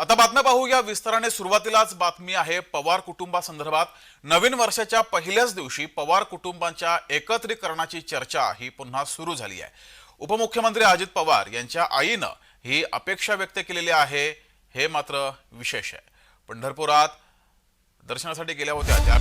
आता बातम्या पाहूया. विस्ताराने सुरुवातीलाच बातमी आहे पवार कुटुंबासंदर्भात. नवीन वर्षाच्या पहिल्याच दिवशी पवार कुटुंबांच्या एकत्रीकरणाची चर्चा ही पुन्हा सुरू झाली आहे. उपमुख्यमंत्री अजित पवार यांच्या आईनं ही अपेक्षा व्यक्त केलेली आहे. हे मात्र विशेष आहे. पंढरपुरात दर्शनासाठी गेल्या होत्या त्या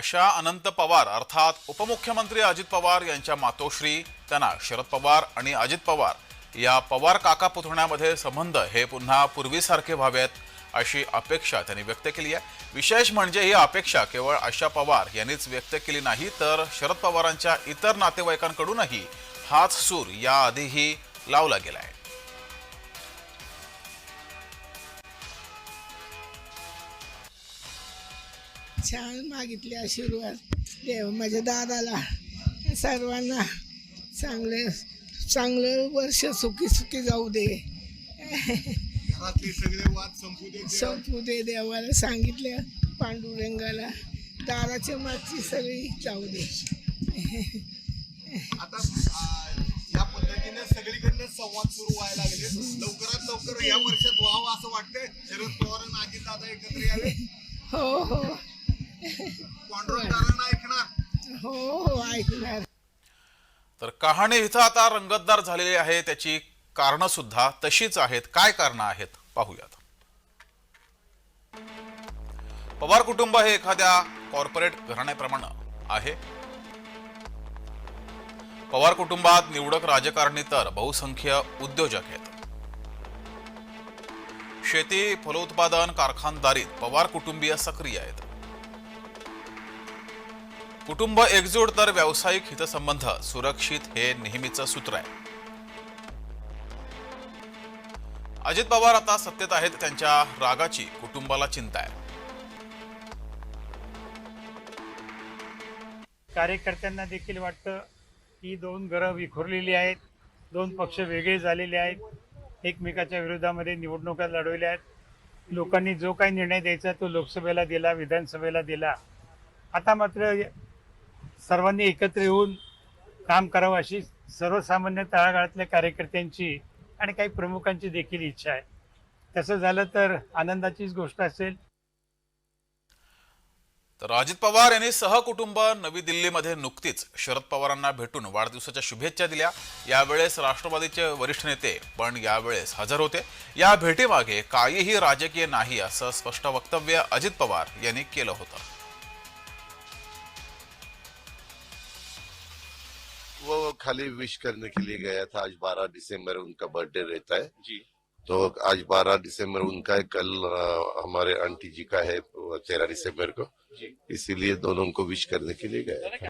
आशा अनंत पवार अर्थात उपमुख्यमंत्री अजित पवार यांच्या मातोश्री त्यांना शरद पवार आणि अजित पवार या पवार काका पुतण्यामध्ये संबंध हे पुन्हा पूर्वीसारखे व्हावेत अशी अपेक्षा त्यांनी व्यक्त केली आहे. विशेष म्हणजे ही अपेक्षा केवळ आशा पवार यांनीच व्यक्त केली नाही तर शरद पवारांच्या इतर नातेवाईकांकडूनही हाच सूर याआधीही लावला गेला आहे छान मागितले आशीर्वाद. देव माझ्या दादाला सर्वांना चांगले चांगलं वर्ष सुखी सुखी जाऊ दे. घरातले सगळे वाद संपू दे संपू दे देवाला सांगितलं पांडुरंगाला. दाराच्या मागची सगळी जाऊ दे. आता आ, या पद्धतीने सगळीकडनं संवाद सुरू व्हायला लागले. लवकरात लवकर या वर्षात व्हावं असं वाटतंय. शरद पवार आणि अजित दादा एकत्र यावे हो हो. हो हो ऐकणार. तर कहाणी इथं आता रंगतदार झालेली आहे त्याची कारणं सुद्धा तशीच आहेत. काय कारणं आहेत? पाहूयात. पवार कुटुंब हे एखाद्या कॉर्पोरेट घराण्याप्रमाणे आहे. पवार कुटुंबात निवडक राजकारणी तर बहुसंख्य उद्योजक आहेत. शेती फलोत्पादन कारखानदारीत पवार कुटुंबीय सक्रिय आहेत. कुटुंब एकजूट तर व्यावसायिक हितसंबंध सुरक्षित हे नेहमीचं सूत्र आहे. अजित पवार आता सत्तेत आहेत त्यांच्या रागाची कुटुंबाला चिंता आहे. कार्यकर्त्यांना देखील वाटतं की दोन घरं विखुरलेली आहेत दोन पक्ष वेगळे झालेले आहेत एकमेकाच्या विरोधामध्ये निवडणुका लढवल्या आहेत. लोकांनी जो काही निर्णय द्यायचा तो लोकसभेला दिला विधानसभेला दिला. आता मात्र सर्वांनी एकत्र येऊन काम करावं अशी सर्वसामान्य तळागाळातल्या कार्यकर्त्यांची आणि काही प्रमुखांची देखील इच्छा आहे. तसं झालं तर आनंदाचीच गोष्ट असेल. तर अजित पवार यांनी सहकुटुंब नवी दिल्लीमध्ये नुकतीच शरद पवारांना भेटून वाढदिवसाच्या शुभेच्छा दिल्या. यावेळेस राष्ट्रवादीचे वरिष्ठ नेते पण यावेळेस हजर होते. या भेटीमागे काहीही राजकीय नाही असं स्पष्ट वक्तव्य अजित पवार यांनी केलं होतं. खाली विश करने के लिए गया था। आज 12 दिसंबर उनका बर्थडे रहता है। जी। तो आज 12 दिसंबर उनका है। कल हमारे आंटी जी का है तेरह दिसंबर को। इसीलिए दोनों को विश करने के लिए गया था।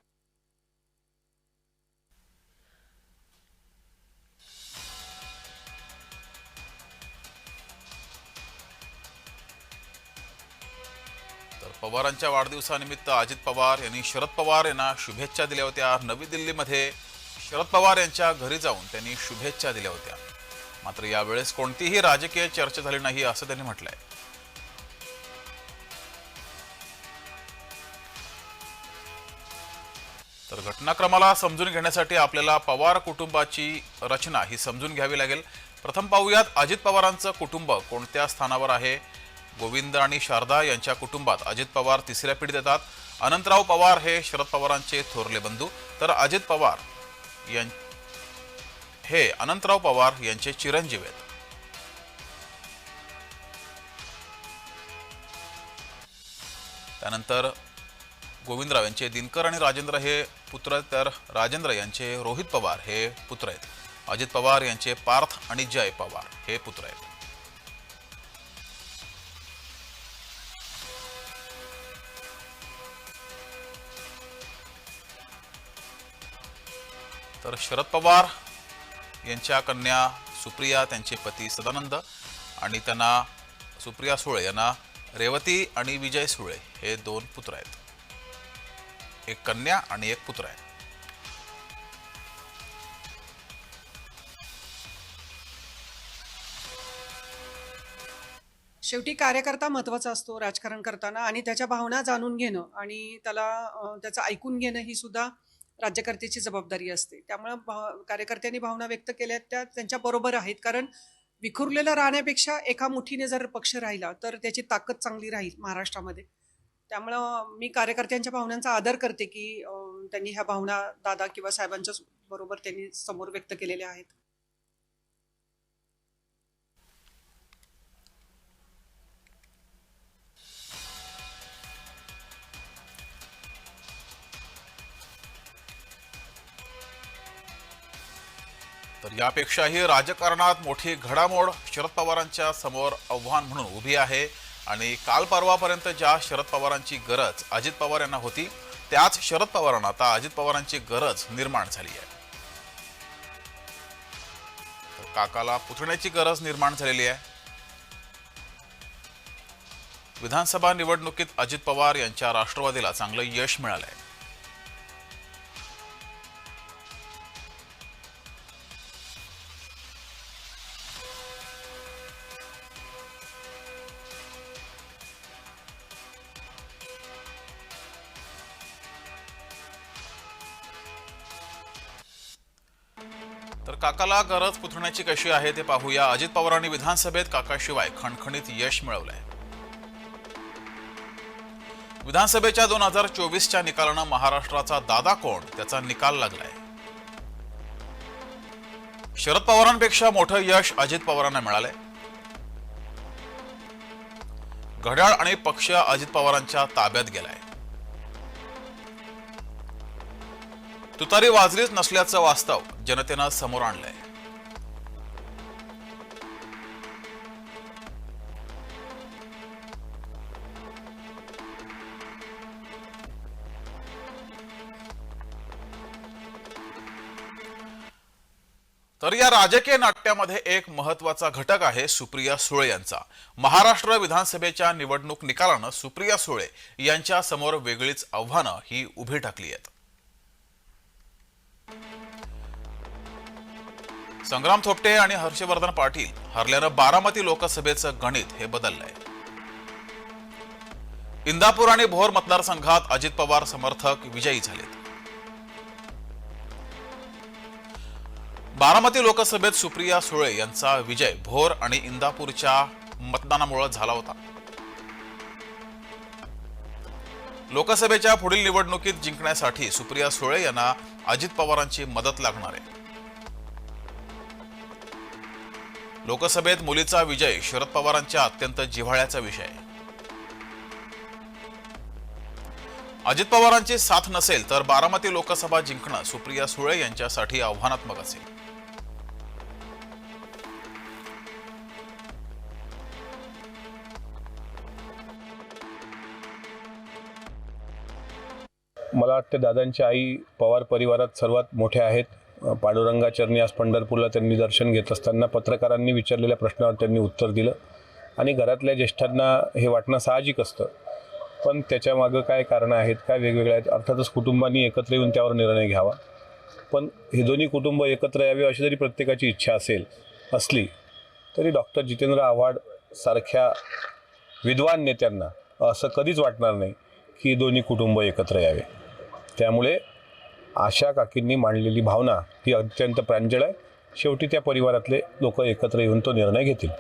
तर पवारांच्या वाढदिवसानिमित्त अजित पवार यांनी शरद पवार यांना शुभेच्छा दिल्या होत्या नवी दिल्लीमध्ये. शरद पवार यांच्या घरी जाऊन त्यांनी शुभेच्छा दिल्या होत्या. मात्र यावेळेस कोणतीही राजकीय चर्चा झाली नाही असं त्यांनी म्हटलंय. तर घटनाक्रमाला समजून घेण्यासाठी आपल्याला पवार कुटुंबाची रचना ही समजून घ्यावी लागेल. प्रथम पाहूयात अजित पवारांचं कुटुंब कोणत्या स्थानावर आहे? गोविंद आणि शारदा यांच्या कुटुंबात अजित पवार तिसऱ्या पिढीत येतात. अनंतराव पवार हे शरद पवारांचे थोरले बंधू. तर अजित पवार हे अनंतराव पवार यांचे चिरंजीव आहेत. त्यानंतर गोविंदराव यांचे दिनकर आणि राजेंद्र हे पुत्र तर राजेंद्र यांचे रोहित पवार हे पुत्र आहेत. अजित पवार यांचे पार्थ आणि जय पवार हे पुत्र आहेत. तर शरद पवार यांच्या कन्या सुप्रिया त्यांचे पती सदानंद आणि त्यांना सुप्रिया सुळे यांना रेवती आणि विजय सुळे हे दोन पुत्र आहेत. एक कन्या आणि एक पुत्र आहे. शेवटी कार्यकर्ता महत्त्वाचा असतो राजकारण करताना आणि त्याच्या भावना जाणून घेणं आणि त्याला त्याचं ऐकून घेणं ही सुद्धा राज्यकर्त्याची जबाबदारी असते. त्यामुळं भा- कार्यकर्त्यांनी भावना व्यक्त केल्या त्या त्यांच्या बरोबर आहेत. कारण विखुरलेलं राहण्यापेक्षा एका मुठीने जर पक्ष राहिला तर त्याची ताकद चांगली राहील महाराष्ट्रामध्ये. त्यामुळं मी कार्यकर्त्यांच्या भावनांचा आदर करते की त्यांनी ह्या भावना दादा किंवा साहेबांच्या बरोबर त्यांनी समोर व्यक्त केलेल्या आहेत. तर यापेक्षाही राजकारणात मोठी घडामोड शरद पवारांच्या समोर आव्हान म्हणून उभी आहे. आणि काल परवापर्यंत ज्या शरद पवारांची गरज अजित पवार यांना होती त्याच शरद पवारांना आता अजित पवारांची गरज निर्माण झाली आहे. तर काकाला पुतण्याची गरज निर्माण झालेली आहे. विधानसभा निवडणुकीत अजित पवार यांच्या राष्ट्रवादीला चांगलं यश मिळालंय. काकाला गरज पुथण्याची कशी आहे ते पाहूया. अजित पवारांनी विधानसभेत काकाशिवाय खणखणीत यश मिळवलंय. विधानसभेच्या दोन हजार चोवीसच्या निकालानं महाराष्ट्राचा दादा कोण? त्याचा निकाल लागलाय. शरद पवारांपेक्षा मोठं यश अजित पवारांना मिळालंय. घड्याळ आणि पक्ष अजित पवारांच्या ताब्यात गेलाय. तुतारी वाजलीच नसल्याचं वास्तव. जनतेनं समोर आणलंय. तर या राजकीय नाट्यामध्ये एक महत्त्वाचा घटक आहे सुप्रिया सुळे यांचा. महाराष्ट्र विधानसभेच्या निवडणूक निकालानं सुप्रिया सुळे यांच्या समोर वेगळीच आव्हानं ही उभी टाकली आहेत. संग्राम थोपटे आणि हर्षवर्धन पाटील हरल्यानं बारामती लोकसभेचं गणित हे बदललंय. इंदापूर आणि भोर मतदारसंघात अजित पवार समर्थक विजयी झालेत. बारामती लोकसभेत सुप्रिया सुळे यांचा विजय भोर आणि इंदापूरच्या मतदानामुळे झाला होता. लोकसभेच्या पुढील निवडणुकीत जिंकण्यासाठी सुप्रिया सुळे यांना अजित पवारांची मदत लागणार आहे. लोकसभेत मुलीचा विजय शरद पवारांच्या अत्यंत जिव्हाळ्याचा विषय. अजित पवारांची साथ नसेल तर बारामती लोकसभा जिंकणं सुप्रिया सुळे यांच्यासाठी आव्हानात्मक असेल. मला वाटतं दादांची आई पवार परिवारात सर्वात मोठ्या आहेत. पांडुरंगाचरणी आज पंढरपूरला त्यांनी दर्शन घेत असताना पत्रकारांनी विचारलेल्या प्रश्नावर त्यांनी उत्तर दिलं. आणि घरातल्या ज्येष्ठांना हे वाटणं साहजिक असतं. पण त्याच्यामागं काय कारणं आहेत काय वेगवेगळ्या आहेत अर्थातच कुटुंबांनी एकत्र येऊन त्यावर निर्णय घ्यावा. पण हे दोन्ही कुटुंब एकत्र यावे अशी जरी प्रत्येकाची इच्छा असेल असली तरी डॉक्टर जितेंद्र आव्हाड सारख्या विद्वान नेत्यांना असं कधीच वाटणार नाही की दोन्ही कुटुंब एकत्र यावे. त्यामुळे आशा काकींनी मांडलेली भावना ही अत्यंत प्रांजळ आहे. शेवटी त्या परिवारातले लोक एकत्र येऊन तो निर्णय घेतील.